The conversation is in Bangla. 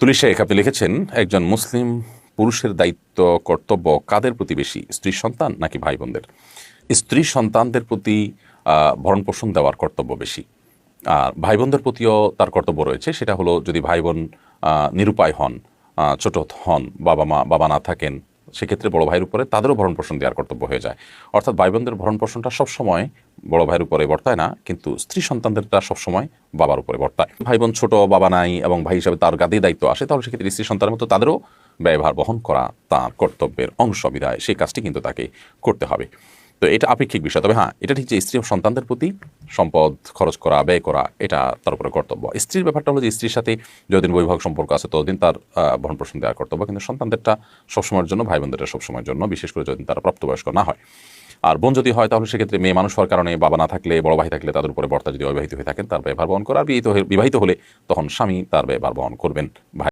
তুলি শেখ, আপনি লিখেছেন, একজন মুসলিম পুরুষের দায়িত্ব, কর্তব্য কাদের প্রতি বেশি, স্ত্রী, সন্তান নাকি ভাই বোনদের স্ত্রী, সন্তানদের প্রতি ভরণ পোষণ দেওয়ার কর্তব্য বেশি। আর ভাই বোনদের প্রতিও তার কর্তব্য রয়েছে, সেটা হলো যদি ভাই বোন নিরুপায় হন ছোট হন বাবা মা বাবা না থাকেন সেক্ষেত্রে বড় ভাইয়ের উপরে তাদেরও ভরণ পোষণ দেওয়ার কর্তব্য হয়ে যায়। অর্থাৎ ভাই বোনদের ভরণ পোষণটা সবসময় বড় ভাইয়ের উপরে বর্তায় না, কিন্তু স্ত্রী সন্তানদেরটা সবসময় বাবার উপরে বর্তায়। ভাই বোন ছোট, বাবা নাই এবং ভাই হিসাবে তার গাদি দায়িত্ব আসে, তাহলে সেক্ষেত্রে স্ত্রী সন্তানের মতো তাদেরও ব্যয়ভার বহন করা তার কর্তব্যের অংশ বিধায়। সেই কাজটি কিন্তু তাকে করতে হবে। তো এটা আপেক্ষিক বিষয়। তবে হ্যাঁ এটা ঠিক যে স্ত্রী ও সন্তানদের প্রতি সম্পদ, খরচ করা, ব্যয় করা, এটা তার উপরে কর্তব্য। স্ত্রীর ব্যাপারটা হলো যে, স্ত্রীর সাথে যতদিন বৈবাহিক সম্পর্ক আছে, ততদিন তার ভরণ পোষণ দেওয়ার কর্তব্য। কিন্তু সন্তানদেরটা সবসময়ের জন্য ভাই বোনদেরটা সবসময়ের জন্য, বিশেষ করে যতদিন তারা প্রাপ্তবয়স্ক না হয়। আর বোন যদি হয়, তাহলে সেক্ষেত্রে মেয়ে মানুষ হওয়ার কারণে, বাবা না থাকলে, বড় ভাই থাকলে তাদের উপরে বর্তা যদি অবিবাহিত হয়ে থাকেন, তার ব্যবহার বহন করা। আর বিবাহিত হলে তখন স্বামী তার ব্যবহার বহন করবেন, ভাই